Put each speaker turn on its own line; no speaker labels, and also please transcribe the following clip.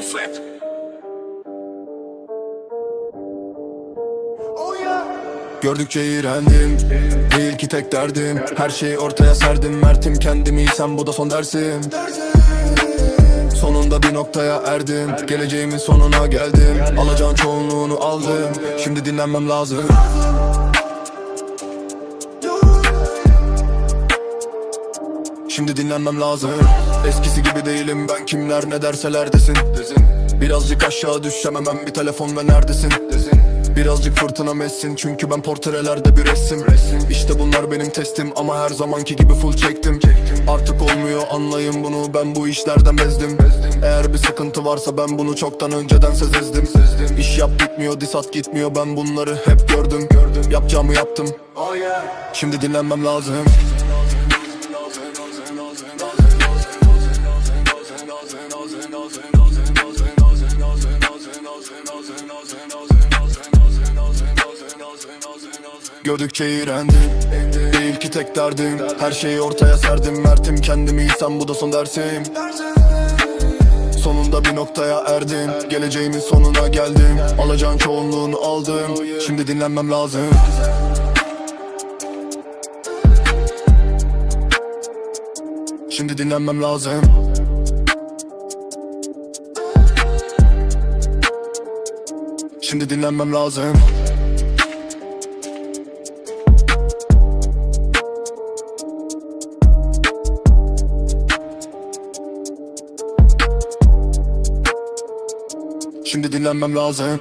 flip.
Gördükçe iğrendim. Değil ki tek derdim. Her şeyi ortaya serdim. Mert'im kendimi sen bu da son dersim. Sonunda bir noktaya erdim. Geleceğimin sonuna geldim. Alacağın çoğunluğunu aldım. Şimdi dinlenmem lazım Şimdi dinlenmem lazım. Eskisi gibi değilim. Ben kimler ne derseler desin. Birazcık aşağı düşsem hemen bir telefon ve neredesin? Birazcık fırtına messin çünkü ben portrelerde bir resim İşte bunlar benim testim. Ama her zamanki gibi full çektim. Artık olmuyor anlayın bunu. Ben bu işlerden bezdim. Eğer bir sıkıntı varsa ben bunu çoktan önceden sezezdim İş yap bitmiyor disat gitmiyor. Ben bunları hep gördüm. Yapacağımı yaptım. Şimdi dinlenmem lazım Gördükçe iğrendim Değil ki tek derdim Her şeyi ortaya serdim Mert'im kendimi sen bu da son dersim. Sonunda bir noktaya erdim Geleceğimin sonuna geldim Alacağın çoğunluğunu aldım Şimdi dinlenmem lazım Şimdi dinlenmem lazım. Şimdi dinlenmem lazım. Şimdi dinlenmem lazım